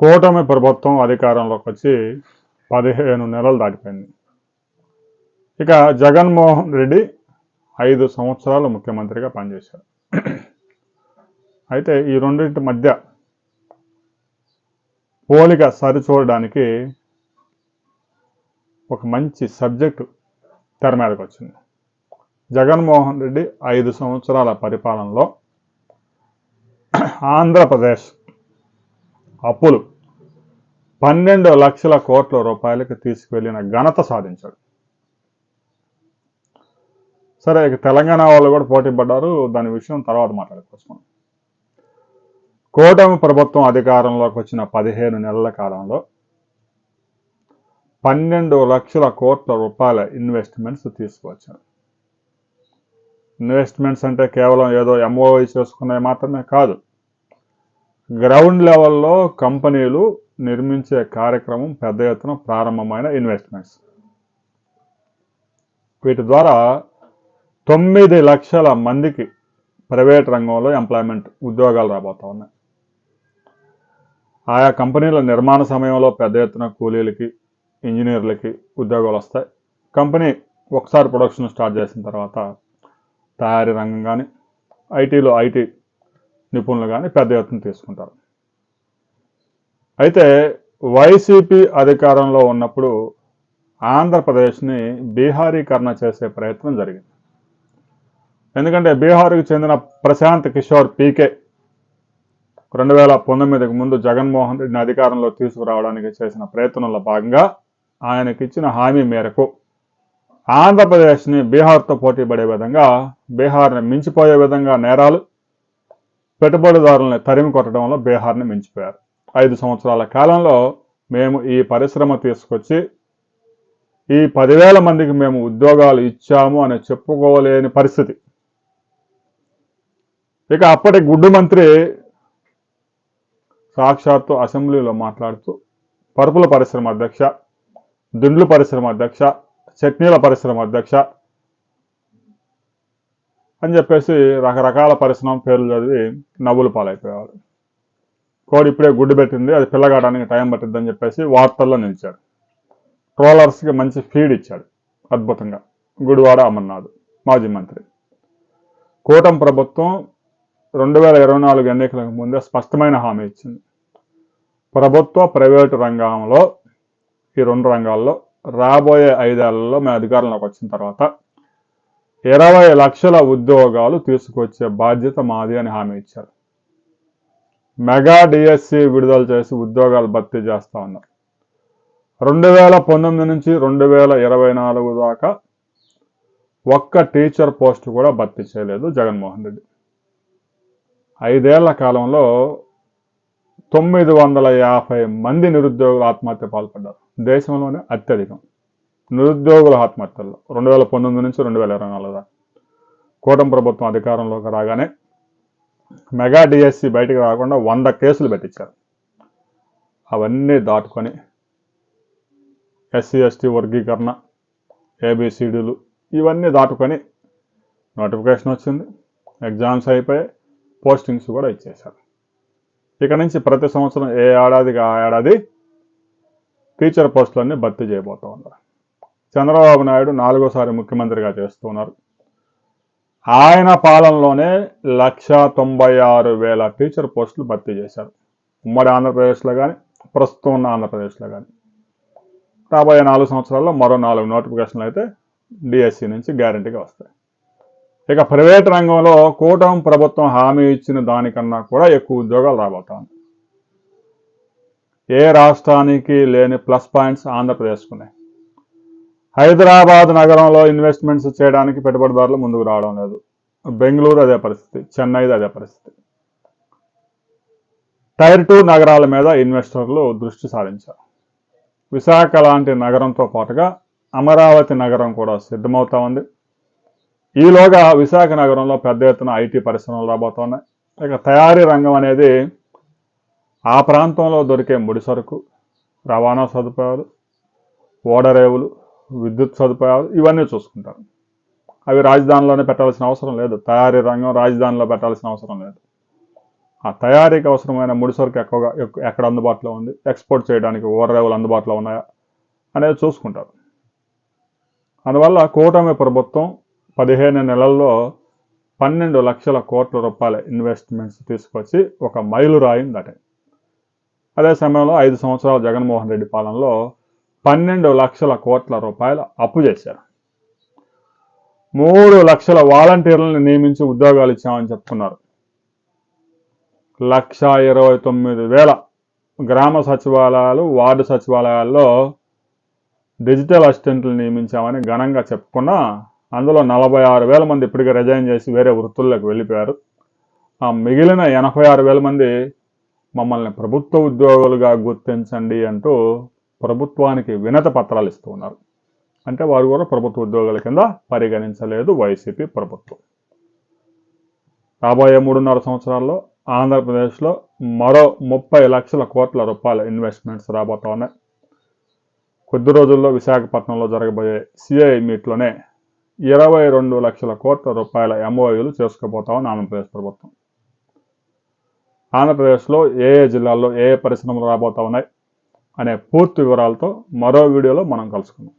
కూటమి ప్రభుత్వం అధికారంలోకి వచ్చి పదిహేను నెలలు దాటిపోయింది. ఇక జగన్మోహన్ రెడ్డి ఐదు సంవత్సరాలు ముఖ్యమంత్రిగా పనిచేశారు. అయితే ఈ రెండింటి మధ్య పోలిక సరిచూడడానికి ఒక మంచి సబ్జెక్టు తెర మీదకి వచ్చింది. జగన్మోహన్ రెడ్డి ఐదు సంవత్సరాల పరిపాలనలో ఆంధ్రప్రదేశ్ అప్పులు. పన్నెండు లక్షల కోట్ల రూపాయలకు తీసుకువెళ్ళిన ఘనత సాధించాడు. సరే ఇక తెలంగాణ వాళ్ళు కూడా పోటీ పడ్డారు. దాని విషయం తర్వాత మాట్లాడుకోవచ్చు మనం కూటమి ప్రభుత్వం అధికారంలోకి వచ్చిన పదిహేను నెలల కాలంలో పన్నెండు లక్షల కోట్ల రూపాయల ఇన్వెస్ట్మెంట్స్ తీసుకువచ్చారు. ఇన్వెస్ట్మెంట్స్ అంటే కేవలం ఏదో ఎంఓఐ చేసుకున్నవి మాత్రమే కాదు గ్రౌండ్ లెవెల్లో కంపెనీలు నిర్మించే కార్యక్రమం పెద్ద ఎత్తున ప్రారంభమైన ఇన్వెస్ట్మెంట్స్. వీటి ద్వారా తొమ్మిది లక్షల మందికి ప్రైవేట్ రంగంలో ఎంప్లాయ్మెంట్ ఉద్యోగాలు రాబోతా ఉన్నాయి. ఆయా కంపెనీల నిర్మాణ సమయంలో పెద్ద ఎత్తున కూలీలకి ఇంజనీర్లకి ఉద్యోగాలు వస్తాయి. కంపెనీ ఒకసారి ప్రొడక్షన్ స్టార్ట్ చేసిన తర్వాత తయారీ రంగం కానీ ఐటీలో ఐటీ నిపుణులు కానీ పెద్ద ఎత్తున తీసుకుంటారు. అయితే వైసీపీ అధికారంలో ఉన్నప్పుడు ఆంధ్రప్రదేశ్ని బీహారీకరణ చేసే ప్రయత్నం జరిగింది. ఎందుకంటే బీహార్కు చెందిన ప్రశాంత్ కిషోర్ పీకే రెండు వేల పంతొమ్మిదికి ముందు జగన్మోహన్ రెడ్డిని అధికారంలో తీసుకురావడానికి చేసిన ప్రయత్నంలో భాగంగా ఆయనకి ఇచ్చిన హామీ మేరకు ఆంధ్రప్రదేశ్ని బీహార్తో పోటీ పడే విధంగా బీహార్ని మించిపోయే విధంగా నేరాలు పెట్టుబడిదారులను తరిమి కొట్టడంలో బీహార్ని మించిపోయారు. ఐదు సంవత్సరాల కాలంలో మేము ఈ పరిశ్రమ తీసుకొచ్చి ఈ పదివేల మందికి మేము ఉద్యోగాలు ఇచ్చాము అని చెప్పుకోలేని పరిస్థితి. ఇక అప్పటి గుడ్డు మంత్రి సాక్షాత్తు అసెంబ్లీలో మాట్లాడుతూ పరుపుల పరిశ్రమ అధ్యక్ష దుండ్లు పరిశ్రమ అధ్యక్ష చట్నీల పరిశ్రమ అధ్యక్ష అని చెప్పేసి రకరకాల పరిశ్రమ పేర్లు చదివి నవ్వులు పాలైపోయేవాడు కోడి ఇప్పుడే గుడ్డు పెట్టింది అది పిల్లగాడానికి టైం పట్టిద్దని చెప్పేసి వార్తల్లో నిలిచాడు. ట్రోలర్స్కి మంచి ఫీడ్ ఇచ్చాడు అద్భుతంగా. గుడివాడ అమర్నాథ్ మాజీ మంత్రి. కూటమి ప్రభుత్వం రెండు వేల ఇరవై నాలుగు ఎన్నికలకు ముందే స్పష్టమైన హామీ ఇచ్చింది. ప్రభుత్వ ప్రైవేటు రంగంలో ఈ రెండు రంగాల్లో రాబోయే ఐదేళ్ళలో మేము అధికారంలోకి వచ్చిన తర్వాత ఇరవై లక్షల ఉద్యోగాలు తీసుకొచ్చే బాధ్యత మాది అని హామీ ఇచ్చారు. మెగా డిఎస్సి విడుదల చేసి ఉద్యోగాలు భర్తీ చేస్తా ఉన్నారు. రెండు వేల పంతొమ్మిది నుంచి రెండు వేల ఇరవై నాలుగు దాకా ఒక్క టీచర్ పోస్ట్ కూడా భర్తీ చేయలేదు జగన్మోహన్ రెడ్డి. ఐదేళ్ళ కాలంలో తొమ్మిది వందల యాభై మంది నిరుద్యోగులు ఆత్మహత్య పాల్పడ్డారు. దేశంలోనే అత్యధికం. నిరుద్యోగుల ఆత్మహత్యల్లో రెండు వేల పంతొమ్మిది నుంచి రెండు వేల ఇరవై నాలుగు దాకా కూటమి ప్రభుత్వం అధికారంలోకి రాగానే మెగా డిఎస్సి బయటికి రాకుండా వంద కేసులు పెట్టించారు. అవన్నీ దాటుకొని ఎస్సీ ఎస్టీ వర్గీకరణ ఏబిసిడీలు ఇవన్నీ దాటుకొని నోటిఫికేషన్ వచ్చింది. ఎగ్జామ్స్ అయిపోయి పోస్టింగ్స్ కూడా ఇచ్చేశారు. ఇక నుంచి ప్రతి సంవత్సరం ఏ ఏడాదికి ఆ ఏడాది టీచర్ పోస్టులన్నీ భర్తీ చేయబోతూ ఉన్నారు. చంద్రబాబు నాయుడు నాలుగోసారి ముఖ్యమంత్రిగా చేస్తున్నారు. ఆయన పాలనలోనే లక్ష తొంభై ఆరు వేల టీచర్ పోస్టులు భర్తీ చేశారు. ఉమ్మడి ఆంధ్రప్రదేశ్లో కానీ ప్రస్తుతం ఉన్న ఆంధ్రప్రదేశ్లో కానీ రాబోయే నాలుగు సంవత్సరాల్లో మరో నాలుగు నోటిఫికేషన్లు అయితే డిఎస్సి నుంచి గ్యారంటీగా వస్తాయి. ఇక ప్రైవేట్ రంగంలో కూటమి ప్రభుత్వం హామీ ఇచ్చిన దానికన్నా కూడా ఎక్కువ ఉద్యోగాలు రాబోతాను ఏ రాష్ట్రానికి లేని ప్లస్ పాయింట్స్ ఆంధ్రప్రదేశ్కున్నాయి హైదరాబాద్ నగరంలో ఇన్వెస్ట్మెంట్స్ చేయడానికి పెట్టుబడిదారులు ముందుకు రావడం లేదు. బెంగళూరు అదే పరిస్థితి చెన్నైది అదే పరిస్థితి. టైర్ టూ నగరాల మీద ఇన్వెస్టర్లు దృష్టి సారించారు. విశాఖ లాంటి నగరంతో పాటుగా అమరావతి నగరం కూడా సిద్ధమవుతా ఉంది. ఈలోగా విశాఖ నగరంలో పెద్ద ఎత్తున ఐటీ పరిశ్రమలు రాబోతున్నాయి. ఇక తయారీ రంగం అనేది ఆ ప్రాంతంలో దొరికే ముడి సరుకు రవాణా సదుపాయాలు ఓడరేవులు విద్యుత్ సదుపాయాలు ఇవన్నీ చూసుకుంటారు. అవి రాజధానిలోనే పెట్టాల్సిన అవసరం లేదు. తయారీ రంగం రాజధానిలో పెట్టాల్సిన అవసరం లేదు. ఆ తయారీకి అవసరమైన ముడి సరుకు ఎక్కువగా ఎక్కు ఎక్కడ అందుబాటులో ఉంది? ఎక్స్పోర్ట్ చేయడానికి ఓరరేవులు అందుబాటులో ఉన్నాయా? అనేది చూసుకుంటారు. అందువల్ల కూటమి ప్రభుత్వం పదిహేను నెలల్లో పన్నెండు లక్షల కోట్ల రూపాయల ఇన్వెస్ట్మెంట్స్ తీసుకొచ్చి ఒక మైలురాయిందట అదే సమయంలో ఐదు సంవత్సరాల జగన్మోహన్ రెడ్డి పాలనలో పన్నెండు లక్షల కోట్ల రూపాయల అప్పు చేశారు. మూడు లక్షల వాలంటీర్లను నియమించి ఉద్యోగాలు ఇచ్చామని చెప్తున్నారు. లక్ష ఇరవై తొమ్మిది వేల గ్రామ సచివాలయాలు వార్డు సచివాలయాల్లో డిజిటల్ అసిస్టెంట్లు నియమించామని ఘనంగా చెప్పుకున్నా అందులో నలభై ఆరు వేల మంది ఇప్పటికే రిజైన్ చేసి వేరే వృత్తుల్లోకి వెళ్ళిపోయారు. ఆ మిగిలిన ఎనభై ఆరు వేల మంది మమ్మల్ని ప్రభుత్వ ఉద్యోగులుగా గుర్తించండి అంటూ ప్రభుత్వానికి వినత పత్రాలు ఇస్తూ ఉన్నారు. అంటే వారు కూడా ప్రభుత్వ ఉద్యోగుల కింద పరిగణించలేదు వైసీపీ ప్రభుత్వం. రాబోయే మూడున్నర సంవత్సరాల్లో ఆంధ్రప్రదేశ్లో మరో ముప్పై లక్షల కోట్ల రూపాయల ఇన్వెస్ట్మెంట్స్ రాబోతా ఉన్నాయి కొద్ది రోజుల్లో విశాఖపట్నంలో జరగబోయే సిఐ మీట్లోనే ఇరవై రెండు లక్షల కోట్ల రూపాయల ఎంఓయూలు చేసుకోబోతామని ఆంధ్రప్రదేశ్ ప్రభుత్వం. ఆంధ్రప్రదేశ్లో ఏ ఏ జిల్లాల్లో ఏ ఏ పరిశ్రమలు రాబోతా ఉన్నాయి అనే పూర్తి వివరాలతో మరో వీడియోలో మనం కలుసుకుందాం.